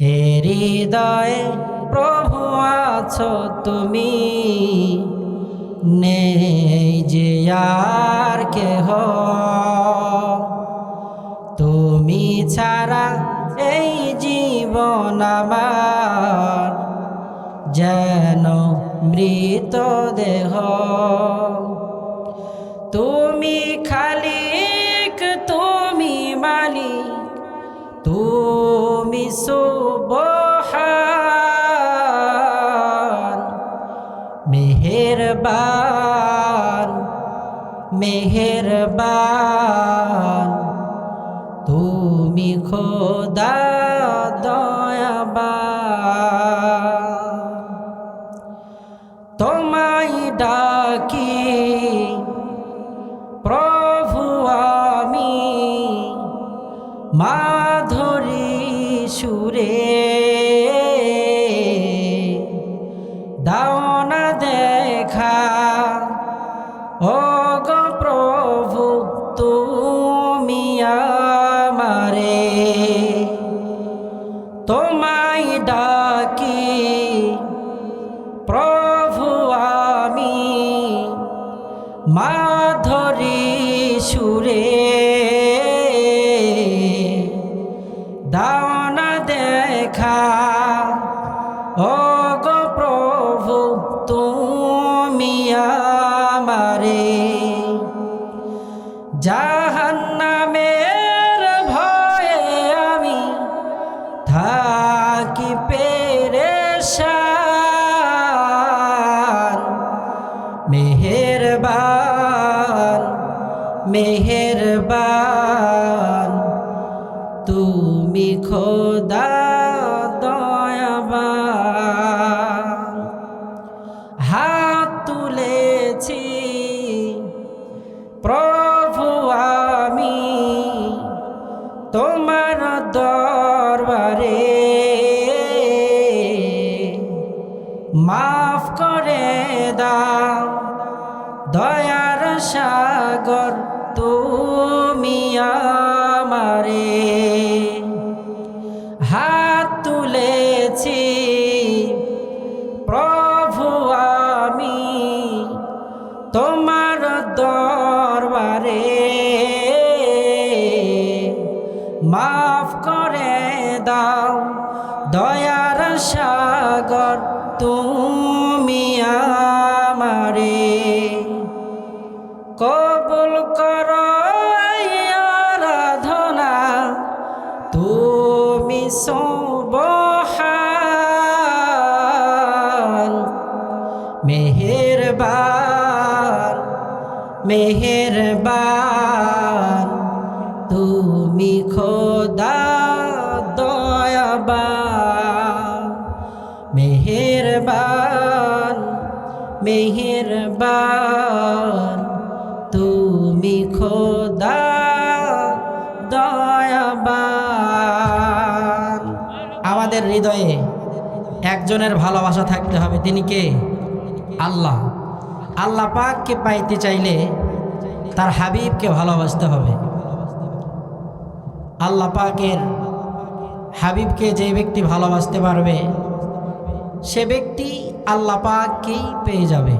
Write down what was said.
হৃদয়ে প্রভু আছো তুমি। নেই যে আর কেহ। তুমি ছাড়া এই জীবন আমার যেন মৃত দেহ তুমি খালিক তুমি সুবহান মেহেরবান মেহেরবান তুমি খোদা দয়াবান। তোমায় ডাকি মাধুরী সুরে দাও না দেখা। ও গো প্রভু তুমি আমারে তোমায় ডাকি দেখা। ও গো প্রভু, তুমি আমারে। জাহান্নামের ভয়ে আমি থাকি পেরেশান। মেহেরবান মেহেরবান, তুমি খোদা মাফ করে দাও, দয়ার সাগর তুমি আমারে। হাত তুলেছি, প্রভু আমি তোমার দরবারে। মাফ করে দাও, দয়ার সাগর তুমি আমারে কবুল কর আরাধনা। তুমি সবহান মেহেরবান মেহেরবান। তুমি খোদা দয়াবান। মেহেরবান মেহেরবান, তুমি খোদা দয়াবান। আমাদের হৃদয়ে একজনের ভালোবাসা থাকতে হবে, তিনি কে? আল্লাহ। আল্লাহ পাককে পাইতে চাইলে তার হাবিবকে ভালোবাসতে হবে। আল্লাহ পাকের হাবিবকে যে ব্যক্তি ভালোবাসতে পারবে সে ব্যক্তি আল্লাপাককেই পেয়ে যাবে?